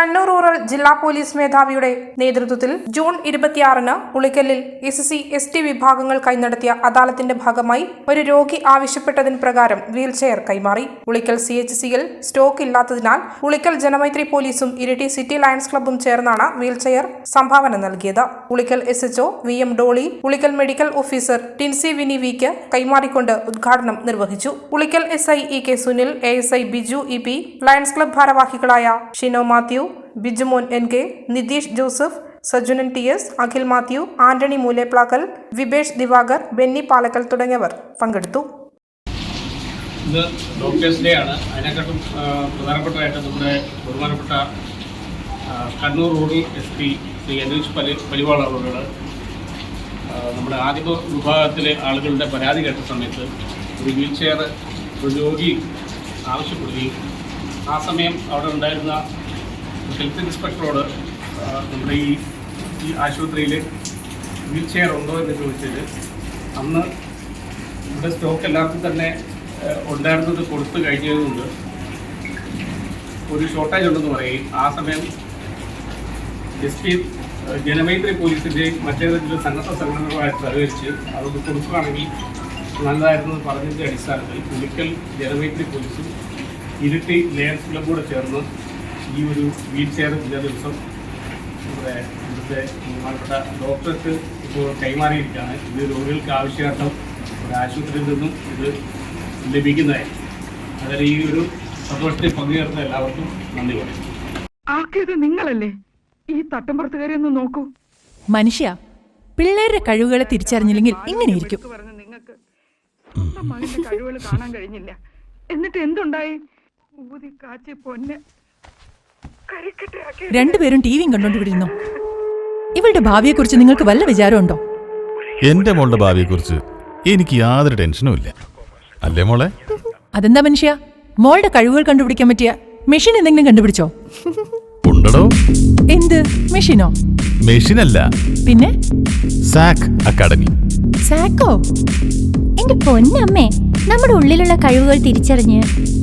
Kannur rural ജില്ലാ police മേധാവിയുടെ നേതൃത്വത്തിൽ ജൂൺ ഇരുപത്തിയാറിന് ഉളിക്കലിൽ എസ് സി എസ് ടി വിഭാഗങ്ങൾക്കായി നടത്തിയ അദാലത്തിന്റെ ഭാഗമായി ഒരു രോഗി ആവശ്യപ്പെട്ടതിന് പ്രകാരം വീൽചെയർ കൈമാറി. പുളിക്കൽ സി എച്ച് സിയിൽ സ്റ്റോക്ക് ഇല്ലാത്തതിനാൽ പുളിക്കൽ ജനമൈത്രി പോലീസും ഇരിട്ടി സിറ്റി ലയൺസ് ക്ലബ്ബും ചേർന്നാണ് വീൽചെയർ സംഭാവന നൽകിയത്. Pulikkal S H O V M Dolly Pulikkal medical officer Tincy Vini വിക്ക് കൈമാറിക്കൊണ്ട് ഉദ്ഘാടനം നിർവഹിച്ചു. Pulikkal S I E K Sunil A S I Biju E P Lions club ഭാരവാഹികളായ Shino Mathew Bijumon N K Nitheesh Joseph Sajunan T S Akhil Mathew Antony Moolepplakkal Vibesh Divakar Benny Palakkal തുടങ്ങിയവർ പങ്കെടുത്തു. ഇന്ന് doctors day ആണ്. അതിനെക്കാട്ടും പ്രധാനപ്പെട്ടതായിട്ട് നമ്മുടെ ബഹുമാനപ്പെട്ട Kannur rural S P Shri Anish Pali Paliwal നമ്മുടെ ആദിമ വിഭാഗത്തിലെ ആളുകളുടെ പരാതി കേട്ട സമയത്ത് ഒരു വീൽ ചെയർ ഒരു രോഗി ആവശ്യപ്പെടുകയും ആ സമയം അവിടെ ഉണ്ടായിരുന്ന ഹെൽത്ത് ഇൻസ്പെക്ടറോട് നമ്മുടെ ഈ ഈ ആശുപത്രിയിൽ വീൽ ചെയർ ഉണ്ടോ എന്ന് ചോദിച്ചത്. അന്ന് ഇവിടെ സ്റ്റോക്ക് എല്ലാവർക്കും തന്നെ ഉണ്ടായിരുന്നത് കൊടുത്തു കഴിഞ്ഞതുകൊണ്ട് ഒരു ഷോർട്ടേജ് ഉണ്ടെന്ന് പറയും. ആ സമയം എസ് പി ജനമൈത്രി പോലീസിന്റെയും മറ്റേതെങ്കിലും സന്നദ്ധ സംഘടനകളുമായിട്ട് സഹകരിച്ച് അതൊന്ന് കൊടുക്കുകയാണെങ്കിൽ നല്ലതായിരുന്നു പറഞ്ഞതിന്റെ അടിസ്ഥാനത്തിൽ പുലിക്കൽ ജനമൈത്രി പോലീസും ഇരുട്ടി ക്ലബ് കൂടെ ചേർന്ന് ഈ ഒരു വീൽ ചെയർ ഇന്ന ദിവസം നമ്മുടെ ഇവിടുത്തെ ബഹുമാനപ്പെട്ട ഡോക്ടർക്ക് ഇപ്പോൾ കൈമാറിയിരിക്കുകയാണ്. ഇത് രോഗികൾക്ക് ആവശ്യാർത്ഥം ഒരു ആശുപത്രിയിൽ നിന്നും ഇത് ലഭിക്കുന്നതായി. അതായത് ഈ ഒരു സന്തോഷത്തിൽ പങ്കുചേർന്ന എല്ലാവർക്കും നന്ദി പറയും. ആക്കിയത് നിങ്ങളല്ലേ? ഈ തട്ടമ്പുറത്തുകാരെ ഒന്ന് നോക്കൂ. മനുഷ്യ പിള്ളേരുടെ കഴിവുകളെ തിരിച്ചറിഞ്ഞില്ലെങ്കിൽ ഇങ്ങനെയിരിക്കും. പറഞ്ഞ നിങ്ങൾക്ക് കഴിവുകൾ കാണാൻ കഴിഞ്ഞില്ല. എന്നിട്ട് എന്തുണ്ടായി? ഊതി കാച്ചി പൊന്നെ. കരിക്കട്ടയാക്കി ടി വി കണ്ടോണ്ടിരുന്നു ഇവളുടെ ഭാവിയെക്കുറിച്ച് നിങ്ങൾക്ക് വല്ല വിചാരമുണ്ടോ? എന്റെ മോളുടെ ഭാവിയെക്കുറിച്ച് എനിക്ക് യാതൊരു ടെൻഷനും ഇല്ല. അല്ലേ മോളെ? അതെന്താ മനുഷ്യ? മോളുടെ കഴിവുകൾ കണ്ടുപിടിക്കാൻ പറ്റിയ മെഷീൻ എന്തെങ്കിലും കണ്ടുപിടിച്ചോ? ഉണ്ടടോ. എന്ത്? മെഷീനോ? മെഷീനല്ല. പിന്നെ? സാക് അക്കാഡമി. സാക്കോ? എന്റെ പൊന്നമ്മേ നമ്മുടെ ഉള്ളിലുള്ള കഴിവുകൾ തിരിച്ചറിഞ്ഞ്